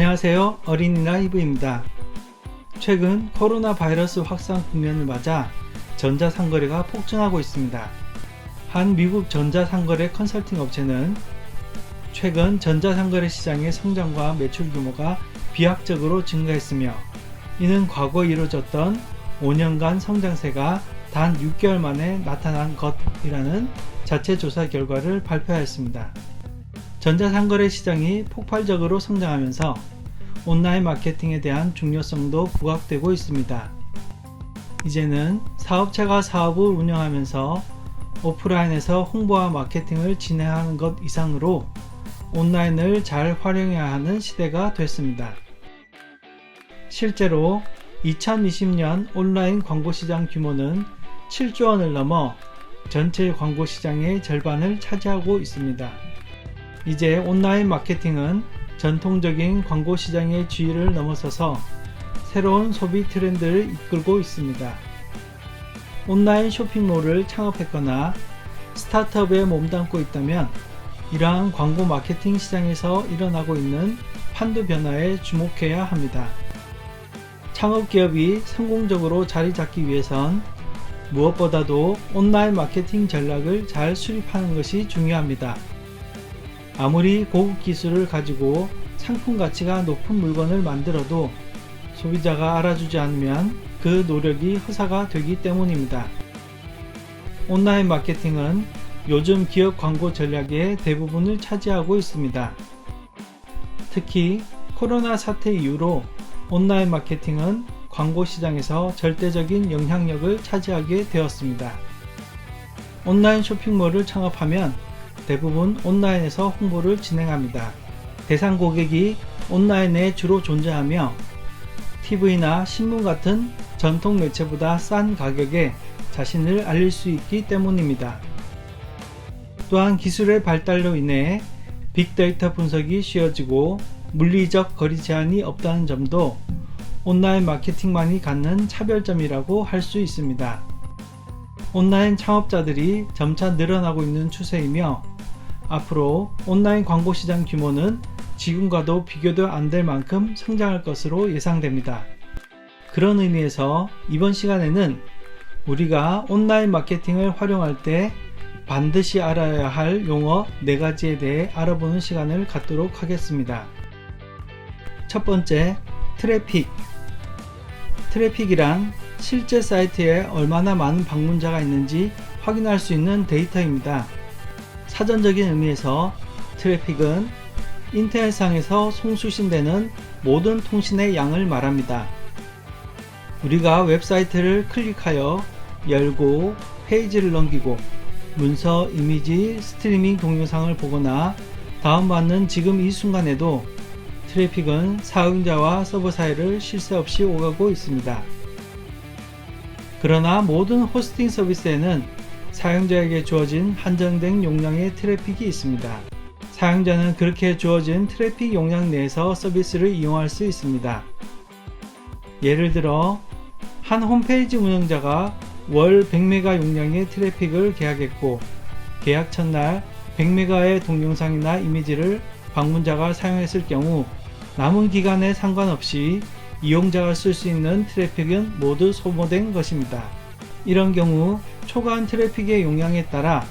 안녕하세요. 어린이나 이브입니다. 최근 코로나 바이러스 확산 국면을 맞아 전자상거래가 폭증하고 있습니다. 한 미국 전자상거래 컨설팅 업체는 최근 전자상거래 시장의 성장과 매출 규모가 비약적으로 증가했으며 이는 과거 이루어졌던 5년간 성장세가 단 6개월 만에 나타난 것이라는 자체 조사 결과를 발표하였습니다. 전자상거래 시장이 폭발적으로 성장하면서 온라인 마케팅에 대한 중요성도 부각되고 있습니다. 이제는 사업체가 사업을 운영하면서 오프라인에서 홍보와 마케팅을 진행하는 것 이상으로 온라인을 잘 활용해야 하는 시대가 됐습니다. 실제로 2020년 온라인 광고 시장 규모는 7조 원을 넘어 전체 광고 시장의 절반을 차지하고 있습니다. 이제 온라인 마케팅은 전통적인 광고 시장의 지위를 넘어서서 새로운 소비 트렌드를 이끌고 있습니다. 온라인 쇼핑몰을 창업했거나 스타트업에 몸담고 있다면 이러한 광고 마케팅 시장에서 일어나고 있는 판도 변화에 주목해야 합니다. 창업 기업이 성공적으로 자리 잡기 위해선 무엇보다도 온라인 마케팅 전략을 잘 수립하는 것이 중요합니다. 아무리 고급 기술을 가지고 상품 가치가 높은 물건을 만들어도 소비자가 알아주지 않으면 그 노력이 허사가 되기 때문입니다. 온라인 마케팅은 요즘 기업 광고 전략의 대부분을 차지하고 있습니다. 특히 코로나 사태 이후로 온라인 마케팅은 광고 시장에서 절대적인 영향력을 차지하게 되었습니다. 온라인 쇼핑몰을 창업하면 대부분 온라인에서 홍보를 진행합니다. 대상 고객이 온라인에 주로 존재하며 TV나 신문 같은 전통 매체보다 싼 가격에 자신을 알릴 수 있기 때문입니다. 또한 기술의 발달로 인해 빅데이터 분석이 쉬워지고 물리적 거리 제한이 없다는 점도 온라인 마케팅만이 갖는 차별점이라고 할 수 있습니다. 온라인 창업자들이 점차 늘어나고 있는 추세이며 앞으로 온라인 광고 시장 규모는 지금과도 비교도 안 될 만큼 성장할 것으로 예상됩니다. 그런 의미에서 이번 시간에는 우리가 온라인 마케팅을 활용할 때 반드시 알아야 할 용어 4가지에 대해 알아보는 시간을 갖도록 하겠습니다. 첫 번째, 트래픽. 트래픽이란 실제 사이트에 얼마나 많은 방문자가 있는지 확인할 수 있는 데이터입니다. 사전적인 의미에서 트래픽은 인터넷상에서 송수신되는 모든 통신의 양을 말합니다. 우리가 웹사이트를 클릭하여 열고 페이지를 넘기고 문서, 이미지, 스트리밍 동영상을 보거나 다운받는 지금 이 순간에도 트래픽은 사용자와 서버 사이를 쉴새 없이 오가고 있습니다. 그러나 모든 호스팅 서비스에는 사용자에게 주어진 한정된 용량의 트래픽이 있습니다. 사용자는 그렇게 주어진 트래픽 용량 내에서 서비스를 이용할 수 있습니다. 예를 들어 한 홈페이지 운영자가 월 100메가 용량의 트래픽을 계약했고 계약 첫날 100메가의 동영상이나 이미지를 방문자가 사용했을 경우 남은 기간에 상관없이 이용자가 쓸 수 있는 트래픽은 모두 소모된 것입니다. 이런 경우 초과한 트래픽의 용량에 따라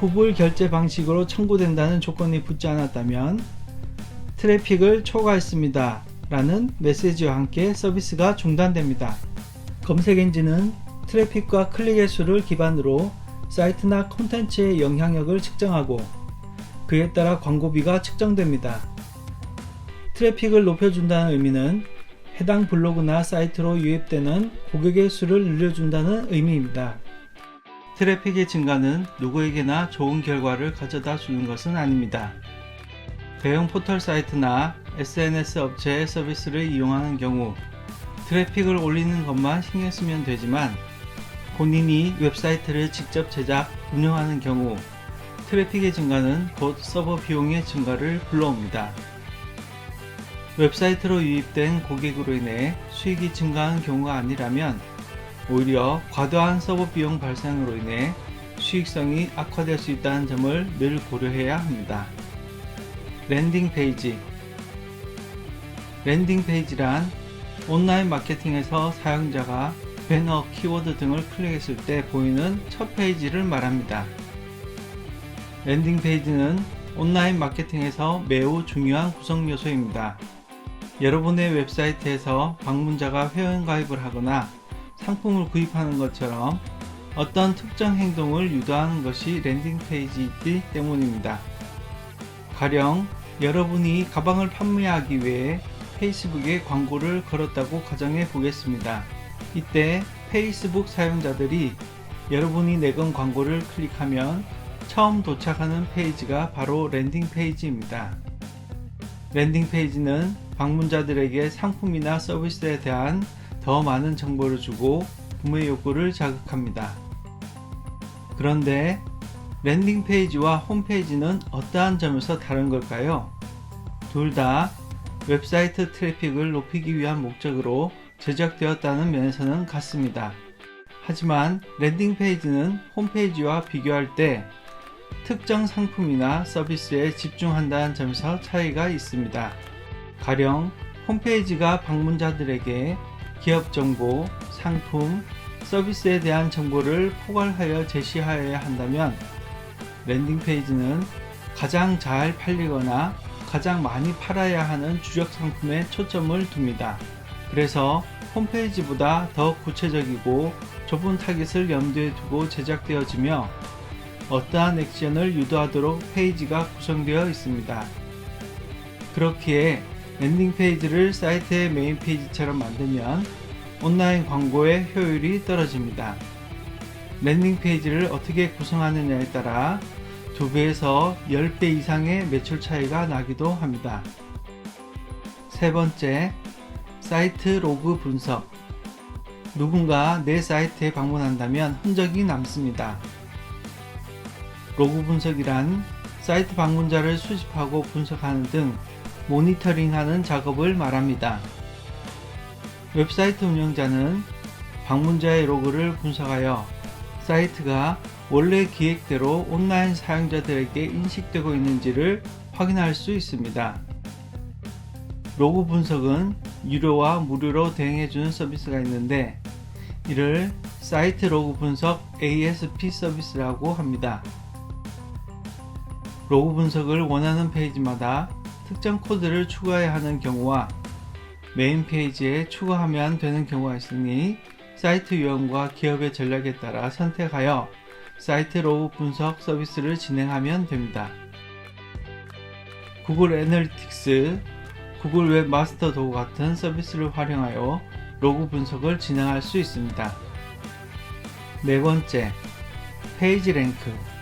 후불 결제 방식으로 청구된다는 조건이 붙지 않았다면 트래픽을 초과했습니다. 라는 메시지와 함께 서비스가 중단됩니다. 검색 엔진은 트래픽과 클릭의 수를 기반으로 사이트나 콘텐츠의 영향력을 측정하고 그에 따라 광고비가 측정됩니다. 트래픽을 높여준다는 의미는 해당 블로그나 사이트로 유입되는 고객의 수를 늘려준다는 의미입니다. 트래픽의 증가는 누구에게나 좋은 결과를 가져다 주는 것은 아닙니다. 대형 포털 사이트나 SNS 업체의 서비스를 이용하는 경우 트래픽을 올리는 것만 신경 쓰면 되지만 본인이 웹사이트를 직접 제작, 운영하는 경우 트래픽의 증가는 곧 서버 비용의 증가를 불러옵니다. 웹사이트로 유입된 고객으로 인해 수익이 증가한 경우가 아니라면 오히려 과도한 서버 비용 발생으로 인해 수익성이 악화될 수 있다는 점을 늘 고려해야 합니다. 랜딩 페이지 랜딩 페이지란 온라인 마케팅에서 사용자가 배너, 키워드 등을 클릭했을 때 보이는 첫 페이지를 말합니다. 랜딩 페이지는 온라인 마케팅에서 매우 중요한 구성 요소입니다. 여러분의 웹사이트에서 방문자가 회원가입을 하거나 상품을 구입하는 것처럼 어떤 특정 행동을 유도하는 것이 랜딩 페이지이기 때문입니다. 가령 여러분이 가방을 판매하기 위해 페이스북에 광고를 걸었다고 가정해 보겠습니다. 이때 페이스북 사용자들이 여러분이 내건 광고를 클릭하면 처음 도착하는 페이지가 바로 랜딩 페이지입니다. 랜딩 페이지는 방문자들에게 상품이나 서비스에 대한 더 많은 정보를 주고 구매 욕구를 자극합니다. 그런데 랜딩 페이지와 홈페이지는 어떠한 점에서 다른 걸까요? 둘 다 웹사이트 트래픽을 높이기 위한 목적으로 제작되었다는 면에서는 같습니다. 하지만 랜딩 페이지는 홈페이지와 비교할 때 특정 상품이나 서비스에 집중한다는 점에서 차이가 있습니다. 가령 홈페이지가 방문자들에게 기업 정보, 상품, 서비스에 대한 정보를 포괄하여 제시하여야 한다면 랜딩 페이지는 가장 잘 팔리거나 가장 많이 팔아야 하는 주력 상품에 초점을 둡니다. 그래서 홈페이지보다 더 구체적이고 좁은 타깃을 염두에 두고 제작되어지며 어떠한 액션을 유도하도록 페이지가 구성되어 있습니다. 그렇기에 랜딩 페이지를 사이트의 메인 페이지처럼 만들면 온라인 광고의 효율이 떨어집니다. 랜딩 페이지를 어떻게 구성하느냐에 따라 2배에서 10배 이상의 매출 차이가 나기도 합니다. 세 번째, 사이트 로그 분석. 누군가 내 사이트에 방문한다면 흔적이 남습니다. 로그 분석이란 사이트 방문자를 수집하고 분석하는 등 모니터링하는 작업을 말합니다. 웹사이트 운영자는 방문자의 로그를 분석하여 사이트가 원래 기획대로 온라인 사용자들에게 인식되고 있는지를 확인할 수 있습니다. 로그 분석은 유료와 무료로 대행해주는 서비스가 있는데 이를 사이트 로그 분석 ASP 서비스라고 합니다. 로그 분석을 원하는 페이지마다 특정 코드를 추가해야 하는 경우와 메인 페이지에 추가하면 되는 경우가 있으니 사이트 유형과 기업의 전략에 따라 선택하여 사이트 로그 분석 서비스를 진행하면 됩니다. 구글 애널리틱스, 구글 웹 마스터 도구 같은 서비스를 활용하여 로그 분석을 진행할 수 있습니다. 네 번째, 페이지 랭크.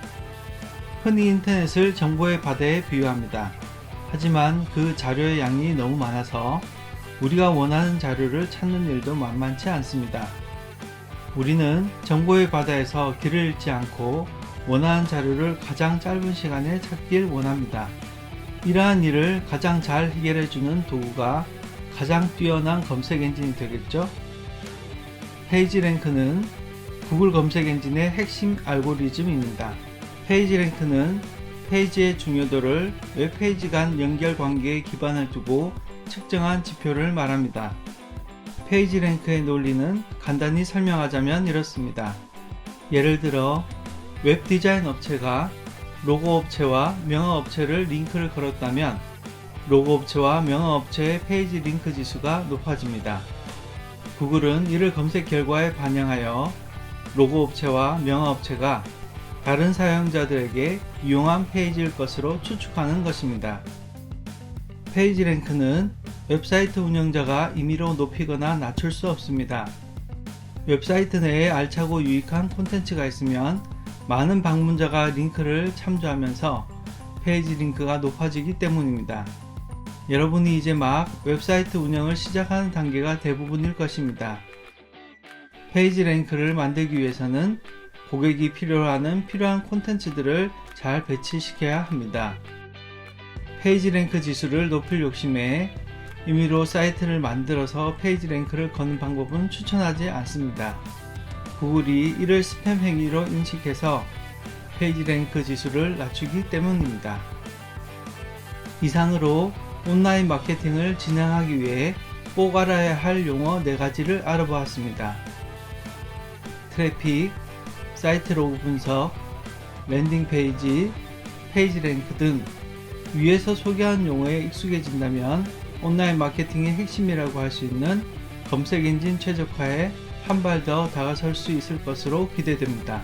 흔히 인터넷을 정보의 바다에 비유합니다. 하지만 그 자료의 양이 너무 많아서 우리가 원하는 자료를 찾는 일도 만만치 않습니다. 우리는 정보의 바다에서 길을 잃지 않고 원하는 자료를 가장 짧은 시간에 찾길 원합니다. 이러한 일을 가장 잘 해결해주는 도구가 가장 뛰어난 검색 엔진이 되겠죠? 페이지 랭크는 구글 검색 엔진의 핵심 알고리즘입니다. 페이지 랭크는 페이지의 중요도를 웹페이지 간 연결 관계에 기반을 두고 측정한 지표를 말합니다. 페이지 랭크의 논리는 간단히 설명하자면 이렇습니다. 예를 들어 웹 디자인 업체가 로고 업체와 명화 업체를 링크를 걸었다면 로고 업체와 명화 업체의 페이지 링크 지수가 높아집니다. 구글은 이를 검색 결과에 반영하여 로고 업체와 명화 업체가 다른 사용자들에게 유용한 페이지일 것으로 추측하는 것입니다. 페이지 랭크는 웹사이트 운영자가 임의로 높이거나 낮출 수 없습니다. 웹사이트 내에 알차고 유익한 콘텐츠가 있으면 많은 방문자가 링크를 참조하면서 페이지 링크가 높아지기 때문입니다. 여러분이 이제 막 웹사이트 운영을 시작하는 단계가 대부분일 것입니다. 페이지 랭크를 만들기 위해서는 고객이 필요로 하는 필요한 콘텐츠들을 잘 배치시켜야 합니다. 페이지 랭크 지수를 높일 욕심에 임의로 사이트를 만들어서 페이지 랭크를 거는 방법은 추천하지 않습니다. 구글이 이를 스팸 행위로 인식해서 페이지 랭크 지수를 낮추기 때문입니다. 이상으로 온라인 마케팅을 진행하기 위해 꼭 알아야 할 용어 4가지를 알아보았습니다. 트래픽, 사이트 로그 분석, 랜딩 페이지, 페이지 랭크 등 위에서 소개한 용어에 익숙해진다면 온라인 마케팅의 핵심이라고 할 수 있는 검색 엔진 최적화에 한 발 더 다가설 수 있을 것으로 기대됩니다.